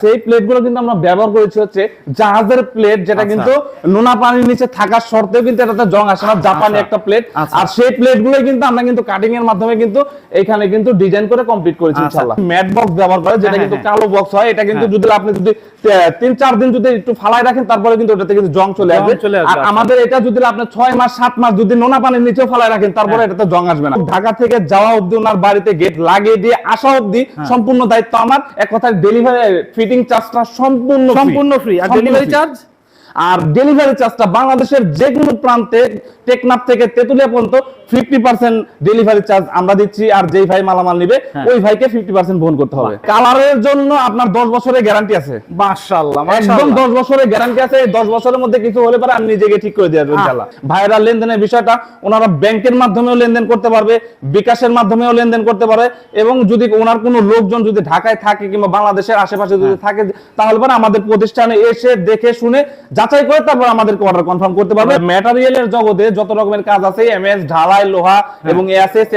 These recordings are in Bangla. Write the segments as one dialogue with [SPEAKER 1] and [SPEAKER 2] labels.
[SPEAKER 1] সেই প্লেটগুলো কিন্তু আমরা ব্যবহার করেছি হচ্ছে জাহাজের প্লেট যেটা
[SPEAKER 2] আচ্ছা।
[SPEAKER 1] কিন্তু নোনা পানির নিচে থাকার সত্ত্বেও কিন্তু এটাতে জং আসে না জাপানি
[SPEAKER 2] আচ্ছা।
[SPEAKER 1] একটা প্লেট
[SPEAKER 2] আচ্ছা।
[SPEAKER 1] আর সেই প্লেটগুলো কিন্তু আমরা কিন্তু কাটিং এর মাধ্যমে কিন্তু এখানে কিন্তু ডিজাইন করে কমপ্লিট করেছি। ইনশাআল্লাহ ম্যাট বক্স ব্যবহার করে যেটা
[SPEAKER 2] হ্যাঁ,
[SPEAKER 1] কিন্তু
[SPEAKER 2] হ্যাঁ।
[SPEAKER 1] কালো বক্স হয় এটা কিন্তু
[SPEAKER 2] হ্যাঁ।
[SPEAKER 1] যদি আপনি যদি তিন চার দিন যদি একটু ফালাই রাখেন তারপরে কিন্তু ওটাতে কিন্তু জং চলে আসবে আর। আমাদের এটা যদি আপনি ছয় মাস সাত মাস যদি নোনা পানির নিচেও ফালাই রাখেন তারপরে। এটাতে জং আসবে না ঢাকা থেকে যাওয়া অবধি ওনার বাড়িতে গেট লাগিয়ে দিয়ে আসা অবধি
[SPEAKER 2] হ্যাঁ।
[SPEAKER 1] সম্পূর্ণ দায়িত্ব আমার এক কথায় ডেলিভারি ফিটিং চার্জটা সম্পূর্ণ
[SPEAKER 2] সম্পূর্ণ ফ্রি আর ডেলিভারি চার্জ
[SPEAKER 1] আর ডেলিভারি চার্জটা বাংলাদেশের যে কোনো প্রান্তে টেকনাফ থেকে তেতুলিয়া পর্যন্ত ফিফটি পার্সেন্ট ডেলিভারি চার্জ আমরা দিচ্ছি আর যেই ভাই মালামাল নিবে
[SPEAKER 2] হ্যাঁ।
[SPEAKER 1] ওই ভাইকে ফিফটি পার্সেন্ট বহন করতে হবে। কালারের জন্য আপনার দশ বছরের গ্যারান্টি আছে।
[SPEAKER 2] মাশাআল্লাহ
[SPEAKER 1] একদম দশ বছরের গ্যারান্টি আছে দশ বছরের মধ্যে কিছু হলে পারে আমি নিজেকে ঠিক করে দিয়ে আসব ভাইরা লেনদেনের বিষয়টা ওনারা ব্যাংকের মাধ্যমেও লেনদেন করতে পারবে বিকাশের মাধ্যমেও লেনদেন করতে পারে এবং যদি ওনার কোনো লোকজন যদি ঢাকায় থাকে কিংবা বাংলাদেশের আশেপাশে যদি
[SPEAKER 2] হ্যাঁ।
[SPEAKER 1] থাকে তাহলে পরে আমাদের প্রতিষ্ঠানে এসে দেখে শুনে যাচাই করে তারপর আমাদেরকে অর্ডার কনফার্ম করতে পারবে। ম্যাটেরিয়ালের জগতে যত রকমের কাজ আছে এমএস ঢালাই লোহা
[SPEAKER 2] হ্যাঁ।
[SPEAKER 1] এবং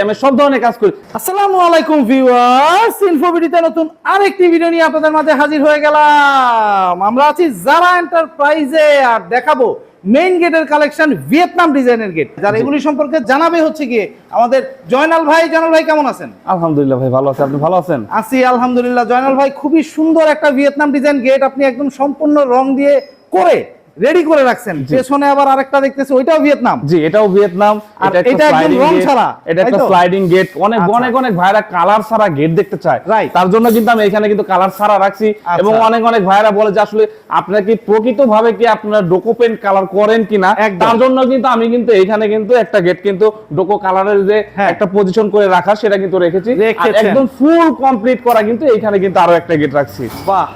[SPEAKER 1] এমএস সব ধরনের কাজ করি।
[SPEAKER 2] আসসালামু আলাইকুম ভিউয়ার্স ইনফোবিডিতে নতুন আরেকটি ভিডিও নিয়ে আপনাদের মাঝে হাজির হয়ে গেলাম। আমরা আছি জারা এন্টারপ্রাইজে আর দেখাবো মেইন গেটের কালেকশন ভিয়েতনাম ডিজাইনের গেট যার এগুলি সম্পর্কে জানাবে হচ্ছে গিয়ে আমাদের জয়নাল ভাই। জয়নাল ভাই কেমন আছেন?
[SPEAKER 1] আলহামদুলিল্লাহ ভাই ভালো আছে। আপনি ভালো আছেন?
[SPEAKER 2] আছি আলহামদুলিল্লাহ। জয়নাল ভাই খুবই সুন্দর একটা ভিয়েতনাম ডিজাইন গেট আপনি একদম সম্পূর্ণ রং দিয়ে করে রেডি করে রাখছেন। পেছনে আবার আরেকটা দেখতেছি ওইটাও ভিয়েতনাম
[SPEAKER 1] জি এটাও ভিয়েতনাম
[SPEAKER 2] আর এটা একদম রং ছাড়া,
[SPEAKER 1] এটা একটা স্লাইডিং গেট অনেক
[SPEAKER 2] আচ্ছা।
[SPEAKER 1] অনেক অনেক ভাইরা কালার ছাড়া গেট দেখতে চায়। তার জন্য কিন্তু আমি এখানে কিন্তু কালার ছাড়া রাখছি।
[SPEAKER 2] আচ্ছা।
[SPEAKER 1] এবং অনেক অনেক ভাইরা বলে যে আসলে আপনারা কি প্রকৃত ভাবে কি আপনারা ডোকো পেন্ট কালার করেন কিনা? তার জন্য কিন্তু আমি কিন্তু এখানে কিন্তু একটা গেট কিন্তু ডোকো কালারের যে
[SPEAKER 2] হ্যাঁ।
[SPEAKER 1] একটা পজিশন করে রাখা সেটা কিন্তু রেখেছি। একদম ফুল কমপ্লিট করা কিন্তু এখানে কিন্তু আরও একটা গেট রাখছি।
[SPEAKER 2] বাহ।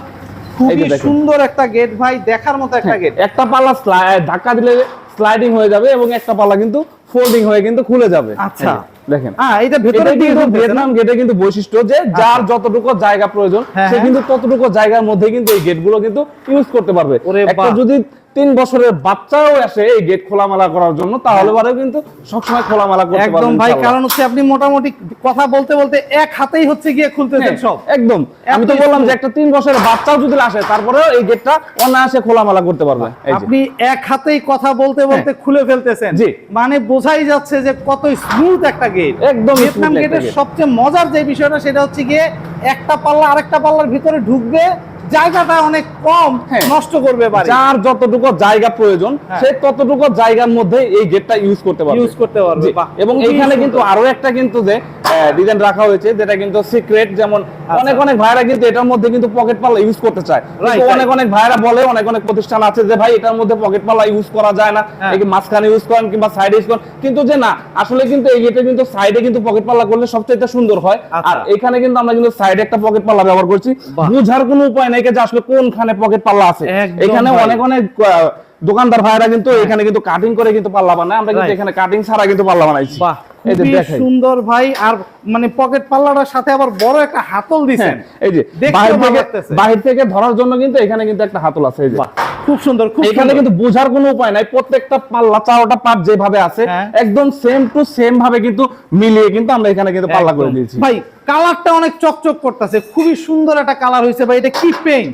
[SPEAKER 2] খুবই সুন্দর একটা গেট ভাই দেখার মতো একটা গেট
[SPEAKER 1] একটা পাল্লা ধাক্কা দিলে স্লাইডিং হয়ে যাবে এবং একটা পাল্লা কিন্তু ফোল্ডিং হয়ে কিন্তু খুলে যাবে।
[SPEAKER 2] আচ্ছা।
[SPEAKER 1] দেখেন।
[SPEAKER 2] হ্যাঁ এটা ভেতরে
[SPEAKER 1] কিন্তু ভিয়েতনাম গেটে কিন্তু বৈশিষ্ট্য যে যার যতটুকু জায়গা প্রয়োজন
[SPEAKER 2] হ্যাঁ,
[SPEAKER 1] সে
[SPEAKER 2] হ্যাঁ।
[SPEAKER 1] কিন্তু ততটুকু জায়গার মধ্যে কিন্তু এই গেটগুলো কিন্তু ইউজ করতে পারবে। একটা যদি তিন বছরের বাচ্চাও আসে এই গেট খোলামেলা করার জন্য তাহলে পরেও কিন্তু সবসময় খোলামেলা করতে পারবে
[SPEAKER 2] একদম ভাই কারণ হচ্ছে আপনি মোটামুটি কথা বলতে বলতে এক হাতেই হচ্ছে গিয়ে খুলতেছেন
[SPEAKER 1] হ্যাঁ,
[SPEAKER 2] সব।
[SPEAKER 1] একদম। আমি তো বললাম যে একটা তিন বছরের বাচ্চাও যদি আসে তারপরেও এই গেটটা অনায়াসে খোলামেলা করতে পারবে।
[SPEAKER 2] আপনি এক হাতেই কথা বলতে বলতে খুলে ফেলতেছেন।
[SPEAKER 1] জি।
[SPEAKER 2] মানে বোঝাই যাচ্ছে যে কত স্মুথ একটা গেট
[SPEAKER 1] একদম
[SPEAKER 2] ভিয়েতনাম গেটের সবচেয়ে মজার যে বিষয়টা সেটা হচ্ছে গিয়ে একটা পাল্লা আরেকটা পাল্লার ভিতরে ঢুকবে জায়গাটা অনেক কম
[SPEAKER 1] হ্যাঁ।
[SPEAKER 2] নষ্ট করবে বাড়ি
[SPEAKER 1] যার যতটুকু জায়গা প্রয়োজন
[SPEAKER 2] হ্যাঁ।
[SPEAKER 1] সে ততটুকু জায়গার মধ্যে এই গেটটা ইউজ করতে পারবে
[SPEAKER 2] ইউজ করতে পারবে
[SPEAKER 1] এবং এখানে কিন্তু আরও একটা কিন্তু যে ডিজাইন রাখা হয়েছে যেটা কিন্তু সিক্রেট যেমন। অনেক অনেক ভাইরা কিন্তু এটার মধ্যে কিন্তু পকেট পাল্লা ইউজ করতে চায়। অনেক অনেক ভাইরা বলে অনেক অনেক প্রতিষ্ঠান আছে যে ভাই এটার মধ্যে পকেট পাল্লা ইউজ করা যায় না।
[SPEAKER 2] হ্যাঁ।
[SPEAKER 1] মাঝখানে ইউজ করেন কিংবা সাইডে ইউজ করেন। কিন্তু যে না আসলে কিন্তু এই গেটে কিন্তু সাইডে কিন্তু পকেট পাল্লা করলে সবচেয়ে সুন্দর হয়।
[SPEAKER 2] আচ্ছা।
[SPEAKER 1] আর এখানে কিন্তু আমরা কিন্তু সাইডে একটা পকেট পাল্লা ব্যবহার করছি। বুঝার কোনো উপায় নেই যে আসলে কোনখানে পকেট পাল্লা আছে। এখানে অনেক অনেক দোকানদার ভাইরা কিন্তু এখানে কিন্তু কাটিং করে কিন্তু পাল্লা বানায়। আমরা কিন্তু
[SPEAKER 2] হ্যাঁ।
[SPEAKER 1] এখানে কাটিং ছাড়া কিন্তু পাল্লা বানাইছি।
[SPEAKER 2] সুন্দর ভাই আর মানে পকেট পাল্লাটার সাথে আবার বড় একটা হাতল দিছেন।
[SPEAKER 1] হ্যাঁ, এই যে বাহির থেকে ধরার জন্য কিন্তু এখানে কিন্তু একটা হাতল আছে এই যে।
[SPEAKER 2] খুব সুন্দর
[SPEAKER 1] এখানে কিন্তু বোঝার কোনো উপায় নাই। প্রত্যেকটা পাল্লা চারোটা পার্ট যেভাবে আছে
[SPEAKER 2] হ্যাঁ।
[SPEAKER 1] একদম সেম টু সেম ভাবে কিন্তু মিলিয়ে কিন্তু আমরা এখানে কিন্তু পাল্লা করে দিয়েছি।
[SPEAKER 2] ভাই কালারটা অনেক চকচক করতেছে। খুবই সুন্দর একটা কালার হয়েছে। ভাই এটা কি পেইন্ট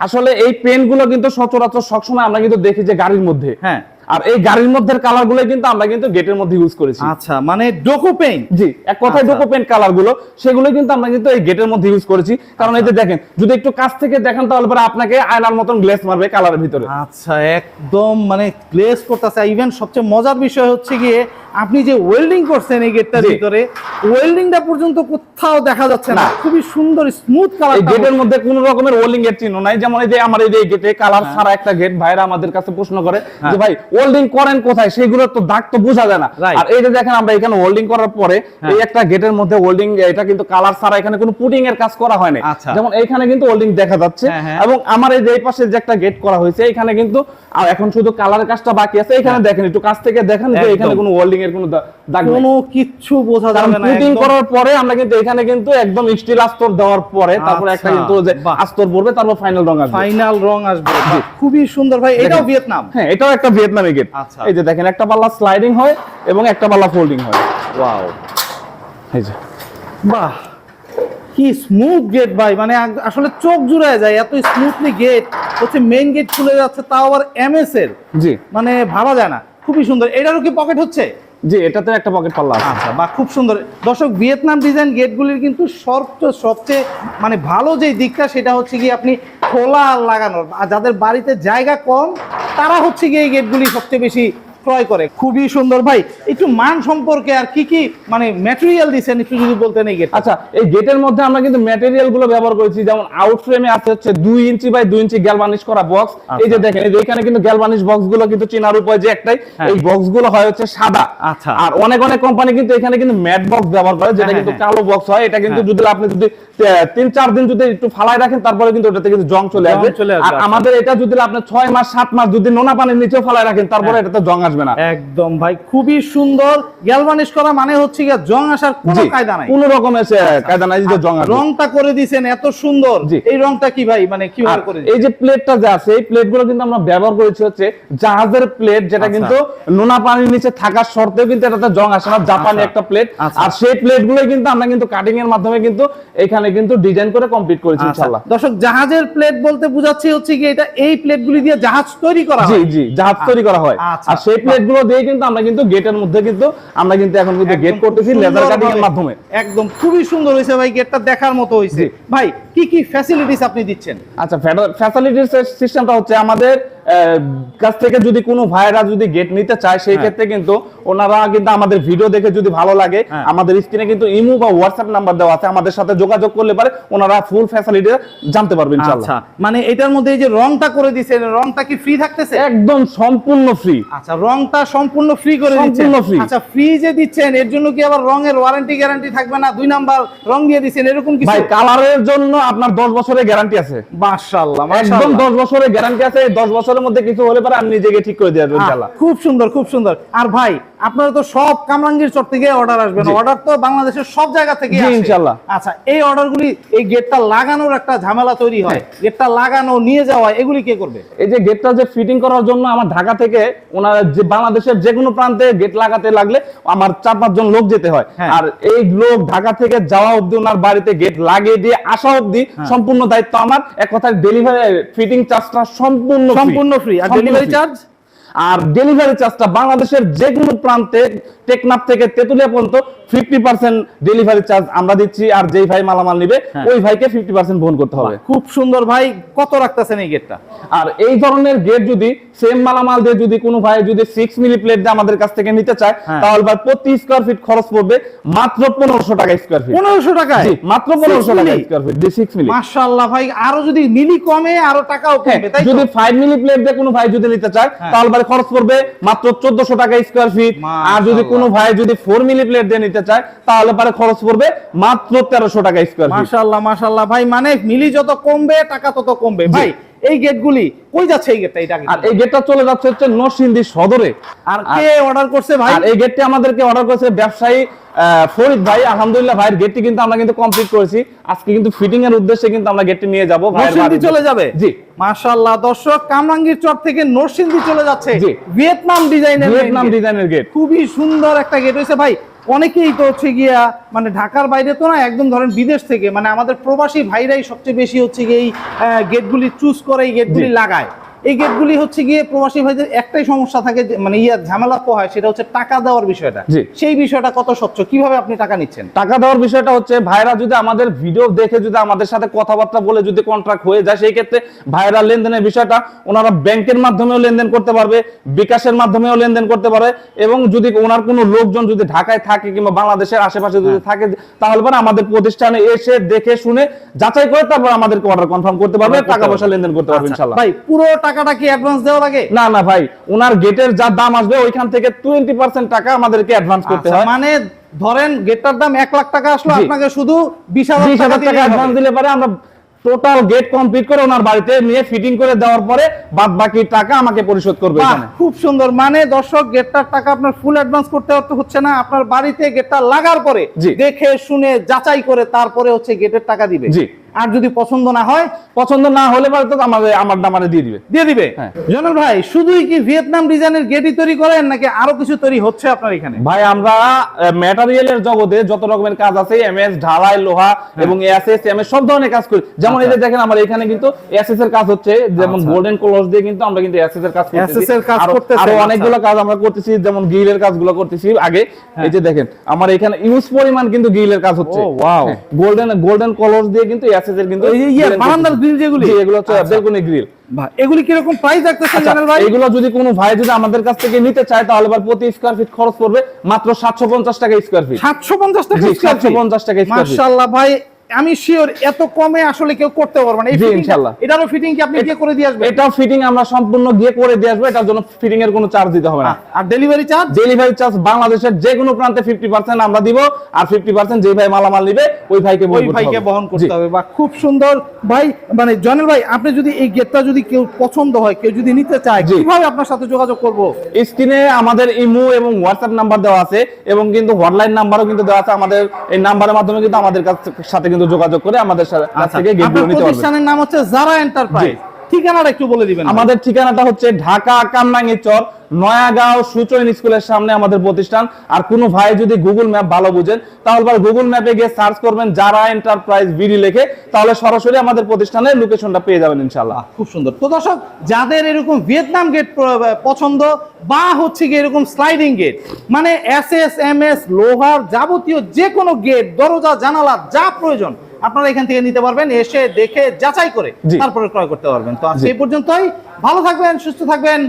[SPEAKER 1] আসলে এই পেনগুলো কিন্তু সচরাচর সবসময় আমরা কিন্তু দেখি যে গাড়ির মধ্যে।
[SPEAKER 2] হ্যাঁ।
[SPEAKER 1] আর এই গাড়ির মধ্যে কালারগুলো কিন্তু আমরা কিন্তু গেটের মধ্যে ইউজ করেছি।
[SPEAKER 2] আচ্ছা মানে ডোকো পেইন্ট
[SPEAKER 1] জি এক কথায়
[SPEAKER 2] আচ্ছা।
[SPEAKER 1] ডোকো পেন্ট কালারগুলো সেগুলো কিন্তু আমরা কিন্তু এই গেটের মধ্যে ইউজ করেছি। কারণ এই যে দেখেন যদি একটু কাছ থেকে দেখেন তাহলে পরে আপনাকে আয়নার মতন গ্লেস মারবে কালারের ভিতরে।
[SPEAKER 2] আচ্ছা একদম মানে গ্লেস করতেছে। ইভেন সবচেয়ে মজার বিষয় হচ্ছে গিয়ে আপনি যে ওয়েল্ডিং করছেন এই গেটটার ভিতরে ওয়েল্ডিংটা পর্যন্ত কোথাও দেখা যাচ্ছে না। খুবই সুন্দর স্মুথ কালার
[SPEAKER 1] গেটের মধ্যে কোন রকমের ওল্ডিং এর চিহ্ন নাই যেমন এই যে আমার এই গেটে কালার
[SPEAKER 2] হ্যাঁ।
[SPEAKER 1] ছাড়া একটা গেট ভাইরা আমাদের কাছে প্রশ্ন করে যে ভাই ওল্ডিং করেন কোথায় সেগুলো তো দাগ তো বোঝা যায় না আর এই যে দেখেন আমরা এখানে ওল্ডিং করার পরে
[SPEAKER 2] হ্যাঁ।
[SPEAKER 1] এই একটা গেটের মধ্যে ওল্ডিং এটা কিন্তু কালার ছাড়া এখানে কোনো পুটিং এর কাজ করা হয় না
[SPEAKER 2] আচ্ছা।
[SPEAKER 1] যেমন এইখানে কিন্তু ওল্ডিং দেখা যাচ্ছে
[SPEAKER 2] হ্যাঁ, হ্যাঁ।
[SPEAKER 1] এবং আমার এই যে এই পাশে যে একটা গেট করা হয়েছে এখানে কিন্তু আর এখন শুধু কালার কাজটা বাকি আছে এখানে দেখেন একটু কাছ থেকে দেখেন যে
[SPEAKER 2] হ্যাঁ।
[SPEAKER 1] এখানে কোনো এর কোনো দাগ
[SPEAKER 2] কোনো কিচ্ছু বোঝা যাবে না
[SPEAKER 1] করার পরে আমরা কিন্তু এখানে কিন্তু একদম স্টিল আস্তর দেওয়ার পরে তারপরে একটা
[SPEAKER 2] আচ্ছা,
[SPEAKER 1] কিন্তু যে। আস্তর পড়বে তারপর ফাইনাল রং আসবে।
[SPEAKER 2] ফাইনাল রং আসবে। খুবই সুন্দর। ভাই এটাও ভিয়েতনাম
[SPEAKER 1] হ্যাঁ এটাও একটা ভিয়েতনামি গেট
[SPEAKER 2] আচ্ছা।
[SPEAKER 1] এই যে দেখেন একটা পাল্লা স্লাইডিং হয় এবং একটা পাল্লা ফোল্ডিং হয়।
[SPEAKER 2] ওয়াও
[SPEAKER 1] এই যে।
[SPEAKER 2] বাহ কি স্মুথ গেট ভাই। মানে আসলে চোখ জুড়ায় যায় এত স্মুথলি গেট হচ্ছে মেইন গেট খুলে যাচ্ছে তাও আবার এমএস এর
[SPEAKER 1] জি।
[SPEAKER 2] মানে ভাবা যায় না। খুবই সুন্দর। এটারও কি পকেট হচ্ছে?
[SPEAKER 1] জি এটাতে একটা পকেট পাল্লা আছে।
[SPEAKER 2] আচ্ছা বা খুব সুন্দর। দর্শক, ভিয়েতনাম ডিজাইন গেটগুলির কিন্তু সবচেয়ে সবচেয়ে মানে ভালো যে দিকটা, সেটা হচ্ছে কি আপনি খোলা লাগানোর। আর যাদের বাড়িতে জায়গা কম, তারা হচ্ছে কি এই গেটগুলি সবচেয়ে বেশি ক্রয় করে খুবই সুন্দর ভাই একটু মান সম্পর্কে আর কি কি মানে ম্যাটেরিয়াল দিচ্ছেন একটু যদি বলতেন এই গেট
[SPEAKER 1] আচ্ছা এই গেটের মধ্যে আমরা কিন্তু ম্যাটেরিয়ালগুলো ব্যবহার করেছি যেমন আউট ফ্রেমে আছে হচ্ছে দুই ইঞ্চি বাই দুই ইঞ্চি গ্যালভানিশ করা বক্স এই যে দেখেন এই যে এখানে কিন্তু গ্যালভানিশ বক্সগুলো কিন্তু চেনার উপায় যে একটাই
[SPEAKER 2] হ্যাঁ।
[SPEAKER 1] এই বক্সগুলো হয় হচ্ছে সাদা
[SPEAKER 2] আচ্ছা।
[SPEAKER 1] আর অনেক অনেক কোম্পানি কিন্তু এখানে কিন্তু ম্যাট বক্স ব্যবহার করে যেটা
[SPEAKER 2] হ্যাঁ,
[SPEAKER 1] কিন্তু
[SPEAKER 2] হ্যাঁ।
[SPEAKER 1] কালো বক্স হয় এটা কিন্তু। যদি আপনি যদি তিন চার দিন যদি একটু ফালাই রাখেন তারপরে কিন্তু ওটাতে কিন্তু জং চলে আসবে আর
[SPEAKER 2] আচ্ছা।
[SPEAKER 1] আমাদের এটা যদি আপনি ছয় মাস সাত মাস যদি নোনা পানির নিচেও ফালাই রাখেন তারপরে। এটাতে জং আসবে না।
[SPEAKER 2] একদম ভাই খুবই সুন্দর। গ্যালভানিশ করা মানে হচ্ছে গিয়ে জং আসার কোনো কায়দা নাই।
[SPEAKER 1] কোন রকমের সে কায়দা নাই যে জং
[SPEAKER 2] রংটা করে দিয়েছেন এত সুন্দর। এই রংটা কি ভাই মানে কীভাবে করে
[SPEAKER 1] এই যে প্লেটটা যে আছে এই প্লেটগুলো কিন্তু আমরা ব্যবহার করেছি হচ্ছে জাহাজের প্লেট যেটা
[SPEAKER 2] আচ্ছা।
[SPEAKER 1] কিন্তু নোনা পানির নিচে থাকার সত্ত্বেও কিন্তু এটাতে জং আসে না জাপানি
[SPEAKER 2] আচ্ছা।
[SPEAKER 1] একটা প্লেট।
[SPEAKER 2] আচ্ছা।
[SPEAKER 1] আর সেই প্লেটগুলো কিন্তু আমরা কিন্তু কাটিং এর মাধ্যমে কিন্তু এখানে কিন্তু ডিজাইন করে কমপ্লিট করেছি
[SPEAKER 2] আচ্ছা,
[SPEAKER 1] ইনশাআল্লাহ।
[SPEAKER 2] দর্শক জাহাজের প্লেট বলতে বুঝাচ্ছি হচ্ছে কি এটা এই প্লেটগুলি দিয়ে জাহাজ তৈরি করা হয়।
[SPEAKER 1] জি জি জাহাজ তৈরি করা হয়।
[SPEAKER 2] আচ্ছা।
[SPEAKER 1] আর সেই প্লেটগুলো দিয়ে কিন্তু আমরা কিন্তু গেটের মধ্যে কিন্তু আমরা কিন্তু এখন কিন্তু গেট করতেছি লেজার কাটিং এর মাধ্যমে।
[SPEAKER 2] একদম খুবই সুন্দর হয়েছে ভাই গেটটা দেখার মতো হয়েছে। ভাই কি কি ফ্যাসিলিটিস আপনি দিচ্ছেন?
[SPEAKER 1] আচ্ছা ফ্যাসিলিটিস সিস্টেমটা হচ্ছে আমাদের কাছ থেকে যদি কোনো ভাইরা যদি গেট নিতে চায় সেই
[SPEAKER 2] হ্যাঁ।
[SPEAKER 1] ক্ষেত্রে কিন্তু ওনারা কিন্তু আমাদের ভিডিও দেখে যদি ভালো লাগে
[SPEAKER 2] হ্যাঁ।
[SPEAKER 1] আমাদের স্ক্রিনে কিন্তু ইমো বা হোয়াটসঅ্যাপ নাম্বার দেওয়া আছে আমাদের সাথে যোগাযোগ করলে পারে ওনারা ফুল ফ্যাসিলিটি জানতে পারবেন ইনশাআল্লাহ।
[SPEAKER 2] আচ্ছা মানে এটার মধ্যে এই যে রংটা করে দিয়েছেন রংটা কি ফ্রি থাকতেছে?
[SPEAKER 1] একদম সম্পূর্ণ ফ্রি
[SPEAKER 2] আচ্ছা রংটা সম্পূর্ণ ফ্রি করে দিচ্ছেন
[SPEAKER 1] সম্পূর্ণ free।
[SPEAKER 2] আচ্ছা ফ্রি যে দিচ্ছেন এর জন্য কি আবার রঙের ওয়ারেন্টি গ্যারান্টি থাকবে না? দুই নাম্বার রং দিয়ে দিচ্ছেন এরকম কিছু?
[SPEAKER 1] ভাই কালারের জন্য আপনার 10 বছরের গ্যারান্টি আছে।
[SPEAKER 2] মাশাআল্লাহ
[SPEAKER 1] একদম 10 বছরের গ্যারান্টি আছে এই 10 বছরের মধ্যে কিছু হলে পরে আমি নিজেকে ঠিক করে দিয়ে আসব
[SPEAKER 2] খুব সুন্দর খুব সুন্দর। আর ভাই আপনারা তো সব কামরাঙ্গীর চর থেকে অর্ডার আসবে
[SPEAKER 1] জি।
[SPEAKER 2] অর্ডার তো বাংলাদেশের সব জায়গা থেকে
[SPEAKER 1] ইনশাল্লাহ।
[SPEAKER 2] আচ্ছা এই অর্ডারগুলি এই গেটটা লাগানোর একটা ঝামেলা তৈরি হয়। গেটটা লাগানো নিয়ে যাওয়া এগুলি কে করবে?
[SPEAKER 1] এই যে গেটটা যে ফিটিং করার জন্য আমার ঢাকা থেকে ওনারা যে বাংলাদেশের যে কোনো প্রান্তে গেট লাগাতে লাগলে আমার চার পাঁচজন লোক যেতে হয়।
[SPEAKER 2] হ্যাঁ।
[SPEAKER 1] আর এই লোক ঢাকা থেকে যাওয়া অবধি ওনার বাড়িতে গেট লাগিয়ে দিয়ে আসা অবধি
[SPEAKER 2] হ্যাঁ।
[SPEAKER 1] সম্পূর্ণ দায়িত্ব আমার। এক কথায় ডেলিভারি ফিটিং চার্জটা সম্পূর্ণ
[SPEAKER 2] সম্পূর্ণ ফ্রি আর ডেলিভারি চার্জ
[SPEAKER 1] আর ডেলিভারি চার্জটা বাংলাদেশের যে কোনো প্রান্তে টেকনাফ থেকে তেতুলিয়া পর্যন্ত ফিফটি পার্সেন্ট ডেলিভারি চার্জ আমরা দিচ্ছি আর যেই ভাই মালামাল নিবে
[SPEAKER 2] হ্যাঁ।
[SPEAKER 1] ওই ভাইকে ফিফটি পার্সেন্ট বহন করতে হবে
[SPEAKER 2] খুব সুন্দর ভাই কত রাখতেছেন এই গেটটা
[SPEAKER 1] আর এই ধরনের গেট যদি সেম মালামাল দিয়ে যদি কোনো ভাই যদি সিক্স মিলি প্লেট দিয়ে আমাদের কাছ থেকে নিতে চায়
[SPEAKER 2] হ্যাঁ।
[SPEAKER 1] তাহলে ভাই প্রতি স্কোয়ার ফিট খরচ পড়বে মাত্র পনেরোশো টাকা স্কোয়ার ফিট
[SPEAKER 2] পনেরোশো টাকায়?
[SPEAKER 1] জি মাত্র পনেরোশো টাকা স্কোয়ার ফিট সিক্স মিলি
[SPEAKER 2] মাশাআল্লাহ ভাই আরও যদি মিলি কমে আরও টাকাও কমবে তাই
[SPEAKER 1] যদি ফাইভ মিলি প্লেট দিয়ে কোনো ভাই যদি নিতে চায়
[SPEAKER 2] হ্যাঁ।
[SPEAKER 1] তাহলে ভাই খরচ পড়বে মাত্র চোদ্দশো টাকা স্কোয়ার ফিট আর যদি। কোনো ভাই যদি ফোর মিলি প্লেট দিয়ে নিতে চায় তাহলে পারে খরচ পড়বে মাত্র তেরোশো টাকা স্কোয়ার ফিট
[SPEAKER 2] মাশাআল্লাহ মাশাআল্লাহ। ভাই মানে মিলি যত কমবে টাকা তত কমবে। ভাই এই গেটগুলি কই যাচ্ছে এই গেটটা? এটা
[SPEAKER 1] আর এই গেটটা চলে যাচ্ছে হচ্ছে নরসিংদী সদরে।
[SPEAKER 2] আর কে অর্ডার করছে ভাই?
[SPEAKER 1] আর এই গেটটি আমাদেরকে অর্ডার করেছে ব্যবসায়ী ফরিদ ভাই। আলহামদুলিল্লাহ ভাইয়ের গেটটি কিন্তু আমরা কিন্তু কমপ্লিট করেছি। আজকে কিন্তু ফিটিং এর উদ্দেশ্যে কিন্তু আমরা গেটটি নিয়ে যাব
[SPEAKER 2] নরসিংদী চলে যাবে?
[SPEAKER 1] জি।
[SPEAKER 2] মাশাআল্লাহ দর্শক কামরাঙ্গীর চর থেকে নরসিংদী চলে যাচ্ছে।
[SPEAKER 1] জি।
[SPEAKER 2] ভিয়েতনাম ডিজাইনের
[SPEAKER 1] ভিয়েতনাম ডিজাইনের গেট
[SPEAKER 2] খুবই সুন্দর একটা গেট হয়েছে ভাই অনেকেই তো হচ্ছে গিয়া মানে ঢাকার বাইরে তো না একদম ধরেন বিদেশ থেকে মানে আমাদের প্রবাসী ভাইরাই সবচেয়ে বেশি হচ্ছে গিয়ে এই গেটগুলি চুজ করে এই গেটগুলি লাগায়। এই গেটগুলি হচ্ছে গিয়ে প্রবাসী ভাইদের একটাই সমস্যা থাকে মানে ইয়া ঝামেলা পোহায় সেটা হচ্ছে টাকা দেওয়ার বিষয়টা। সেই বিষয়টা কত স্বচ্ছ? কীভাবে আপনি টাকা নিচ্ছেন?
[SPEAKER 1] টাকা দেওয়ার বিষয়টা হচ্ছে ভাইরা যদি আমাদের ভিডিও দেখে যদি আমাদের সাথে কথাবার্তা বলে যদি কন্ট্রাক্ট হয়ে যায় সেই ক্ষেত্রে ভাইরা লেনদেনের বিষয়টা ওনারা ব্যাংকের মাধ্যমেও লেনদেন করতে পারবে বিকাশের মাধ্যমেও লেনদেন করতে পারে এবং যদি ওনার কোনো লোকজন যদি ঢাকায় থাকে কিংবা বাংলাদেশের আশেপাশে যদি
[SPEAKER 2] হ্যাঁ।
[SPEAKER 1] থাকে তাহলে পরে আমাদের প্রতিষ্ঠানে এসে দেখে শুনে যাচাই করে তারপর আমাদেরকে অর্ডার কনফার্ম করতে পারবে টাকা পয়সা লেনদেন করতে পারবে
[SPEAKER 2] আচ্ছা,
[SPEAKER 1] ইনশাল্লাহ
[SPEAKER 2] ভাই পুরো টাকাটা কি অ্যাডভান্স দেওয়া লাগে?
[SPEAKER 1] না না ভাই ওনার গেটের যা দাম আসবে ওইখান থেকে টোয়েন্টি পার্সেন্ট টাকা আমাদেরকে অ্যাডভান্স করতে
[SPEAKER 2] আচ্ছা,
[SPEAKER 1] হয়।
[SPEAKER 2] মানে ধরেন গেটটার দাম এক লাখ টাকা আসলো আপনাকে শুধু বিশ
[SPEAKER 1] বিশ
[SPEAKER 2] হাজার
[SPEAKER 1] হাজার
[SPEAKER 2] টাকা
[SPEAKER 1] টাকা অ্যাডভান্স দিলে পারে আমরা টোটাল গেট কমপ্লিট করে ওনার বাড়িতে নিয়ে ফিটিং করে দেওয়ার পরে বাদ বাকি টাকা আমাকে পরিশোধ করবে
[SPEAKER 2] খুব সুন্দর। মানে দর্শক গেটটার টাকা আপনার ফুল অ্যাডভান্স করতে হতে হচ্ছে না আপনার বাড়িতে গেটটা লাগার পরে দেখে শুনে যাচাই করে তারপরে হচ্ছে গেটের টাকা দিবে।
[SPEAKER 1] জি।
[SPEAKER 2] আর যদি পছন্দ না হয়
[SPEAKER 1] পছন্দ না হলে পরে তো আমাদের আমার নামারে দিয়ে দিবে।
[SPEAKER 2] দিয়ে দিবে?
[SPEAKER 1] হ্যাঁ।
[SPEAKER 2] ভাই শুধুই কি ভিয়েতনাম ডিজাইনের গেটই তৈরি করেন নাকি আরও কিছু তৈরি হচ্ছে আপনার এখানে?
[SPEAKER 1] ভাই আমরা ম্যাটেরিয়ালের জগতে যত রকমের কাজ আছে এমএস ঢালাই লোহা
[SPEAKER 2] হ্যাঁ।
[SPEAKER 1] এবং এসএস এমএস সব ধরনের কাজ করি। যেমন এই যে দেখেন আমার এখানে কিন্তু এসএস এর কাজ হচ্ছে যেমন
[SPEAKER 2] আচ্ছা।
[SPEAKER 1] গোল্ডেন কলস দিয়ে কিন্তু আমরা কিন্তু এসএস এর কাজ করতেছি।
[SPEAKER 2] এর কাজ
[SPEAKER 1] আরও
[SPEAKER 2] আচ্ছা।
[SPEAKER 1] অনেকগুলো কাজ আমরা করতেছি যেমন গ্রিলের কাজগুলো করতেছি আগে। এই যে দেখেন আমার এখানে ইউজ পরিমাণ কিন্তু গ্রিলের কাজ হচ্ছে।
[SPEAKER 2] ও,
[SPEAKER 1] গোল্ডেন গোল্ডেন কলস দিয়ে কিন্তু এর কিন্তু
[SPEAKER 2] বারান্দার গ্রিল যেগুলি।
[SPEAKER 1] এগুলো হচ্ছে বেলকনি গ্রিল
[SPEAKER 2] এগুলি কীরকম প্রাইস রাখতেছেন
[SPEAKER 1] আচ্ছা,
[SPEAKER 2] জানাল ভাই?
[SPEAKER 1] এগুলো যদি কোনো ভাই যদি আমাদের কাছ থেকে নিতে চায় তাহলে আবার প্রতি স্কোয়ার ফিট খরচ পড়বে মাত্র সাতশো পঞ্চাশ টাকা স্কোয়ার ফিট
[SPEAKER 2] সাতশো পঞ্চাশ টাকা
[SPEAKER 1] স্কয়ার
[SPEAKER 2] ফিট feet?
[SPEAKER 1] 750 টাকা স্কয়ার ফিট
[SPEAKER 2] মাশাআল্লাহ ভাই আমি শিওর এত কমে আসলে কেউ করতে পারবে না। এই
[SPEAKER 1] ইনশাআল্লাহ।
[SPEAKER 2] এটারও ফিটিং কি আপনি গিয়ে করে দিয়ে আসবেন?
[SPEAKER 1] এটাও ফিটিং আমরা সম্পূর্ণ গিয়ে করে দিয়ে আসব এটার জন্য ফিটিং এর কোনো চার্জ দিতে হবে না।
[SPEAKER 2] আর ডেলিভারি চার্জ
[SPEAKER 1] ডেলিভারি চার্জ বাংলাদেশের যে কোনো প্রান্তে ফিফটি পার্সেন্ট আমরা দিব আর ফিফটি পার্সেন্ট যে ভাই মালামাল নিবে ওই ভাইকে বহন
[SPEAKER 2] ওই ভাইকে বহন করতে হবে। বা খুব সুন্দর। ভাই মানে জনেল ভাই আপনি যদি এই গেটটা যদি কেউ পছন্দ হয় কেউ যদি নিতে চায়। কীভাবে আপনার সাথে যোগাযোগ করব?
[SPEAKER 1] স্ক্রিনে আমাদের ইমো এবং হোয়াটসঅ্যাপ নাম্বার দেওয়া আছে এবং কিন্তু হটলাইন নাম্বারও কিন্তু দেওয়া আছে। আমাদের এই নাম্বারের মাধ্যমে কিন্তু আমাদের কাছ- সাথে কিন্তু যোগাযোগ করে আমাদের সাথে কাছ
[SPEAKER 2] আচ্ছা
[SPEAKER 1] থেকে
[SPEAKER 2] আপনার
[SPEAKER 1] নিতে পারবেন।
[SPEAKER 2] প্রতিষ্ঠানের নাম হচ্ছে জারা এন্টারপ্রাইজ ঠিকানাটা একটু বলে দিবেন
[SPEAKER 1] আমাদের ঠিকানাটা হচ্ছে ঢাকা কামরাঙ্গি চর নয়াগাঁও সুচয়ন স্কুলের সামনে আমাদের প্রতিষ্ঠান। আর কোনো ভাই যদি গুগল ম্যাপ ভালো বুঝেন তাহলে গুগল ম্যাপে গিয়ে সার্চ করবেন যারা এন্টারপ্রাইজ বিডি লিখে তাহলে সরাসরি আমাদের প্রতিষ্ঠানের লোকেশনটা পেয়ে যাবেন ইনশাল্লাহ
[SPEAKER 2] খুব সুন্দর। তো দর্শক যাদের এরকম ভিয়েতনাম গেট পছন্দ বা হচ্ছে কি এরকম স্লাইডিং গেট মানে এস এস এম এস লোহার যাবতীয় যে কোনো গেট দরজা জানালা যা প্রয়োজন আপনারা এখান থেকে নিতে পারবেন এসে দেখে যাচাই করে তারপরে ক্রয় করতে পারবেন। তো আজকে এই পর্যন্তই। ভালো থাকবেন সুস্থ থাকবেন।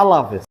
[SPEAKER 2] আল্লাহ হাফেজ।